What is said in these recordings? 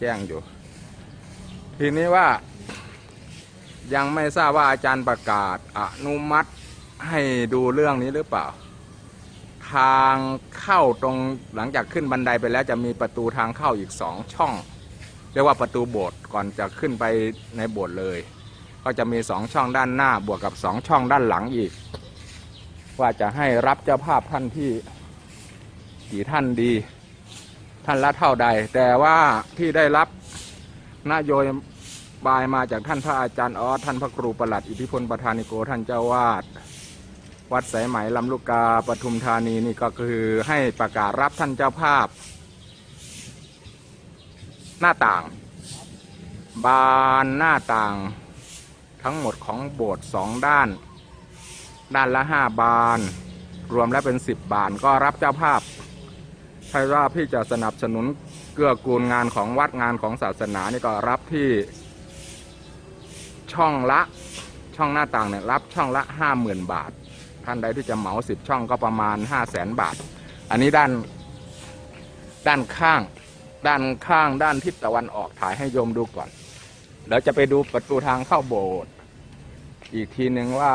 แจ้งอยู่ ทีนี้ว่า ยังไม่ทราบว่าอาจารย์ประกาศอนุมัติให้ดูเรื่องนี้หรือเปล่า ทางเข้าตรงหลังจากขึ้นบันไดไปแล้วจะมีประตูทางเข้าอีกสองช่อง เรียกว่าประตูโบสถ์ก่อนจะขึ้นไปในโบสถ์เลย ก็จะมีสองช่องด้านหน้าบวกกับสองช่องด้านหลังอีก ว่าจะให้รับเจ้าภาพท่านที่กี่ท่านดี ท่านละเท่าใด แต่ว่าที่ได้รับนโยบายมาจากท่านพระอาจารย์ออสท่านพระครูประหลัดอิทธิพลประธานิโกท่านเจ้าวาดวัดสายไหมลำลูกกาปทุมธานีนี่ก็คือให้ประกาศรับท่านเจ้าภาพ หน้าต่าง บานหน้าต่างทั้งหมดของโบสถ์สองด้าน ด้านละห้าบาน รวมแล้วเป็นสิบบานก็รับเจ้าภาพ ใครว่าพี่จะสนับสนุนเกื้อกูลงานของวัดงานของศาสนานี่ก็รับที่ช่องละช่องหน้าต่างเนี่ยรับช่องละห้าหมื่นบาท ท่านใดที่จะเหมาสิบช่องก็ประมาณห้าแสนบาท อันนี้ด้าน ด้านข้าง ด้านข้างด้านทิศตะวันออกถ่ายให้โยมดูก่อนแล้วจะไปดูประตูทางเข้าโบสถ์อีกทีหนึ่งว่า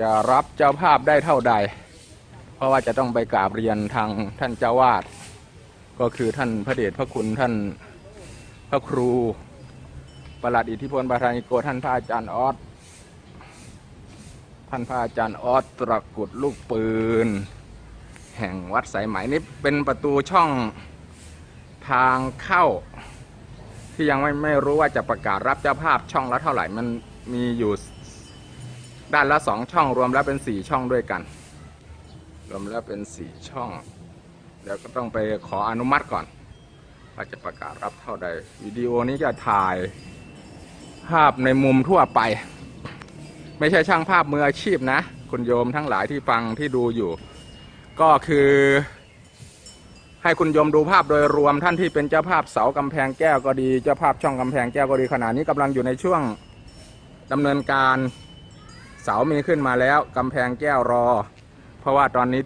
จะรับเจ้าภาพได้เท่าใด ราะว่าจะต้องไปกราบเรียนทางท่านเจ้าวาด ก็คือท่านพระเดชพระคุณท่านพระครูประหลัดอิทธิพลประธานิโกท่านพระอาจารย์ออสท่านพระอาจารย์ออสตระกุดลูกปืน แห่งวัดสายไหมนี่เป็นประตูช่องทางเข้า ที่ยังไม่ไม่รู้ว่าจะประกาศรับเจ้าภาพช่องละเท่าไหร่มันมีอยู่ด้านละสองช่องรวมแล้วเป็นสี่ช่องด้วยกัน รวมแล้วเป็นสี่ช่องเดี๋ยวก็ต้องไปขออนุมัติก่อนว่าจะประกาศรับเท่าใด วิดีโอนี้จะถ่ายภาพในมุมทั่วไป ไม่ใช่ช่างภาพมืออาชีพนะ คุณโยมทั้งหลายที่ฟังที่ดูอยู่ ก็คือ ให้คุณโยมดูภาพโดยรวมท่านที่เป็นเจ้าภาพเสากำแพงแก้วก็ดี เจ้าภาพช่องกำแพงแก้วก็ดีขณะนี้กำลังอยู่ในช่วงดำเนินการเสามีขึ้นมาแล้วกำแพงแก้วรอ เพราะว่าตอนนี้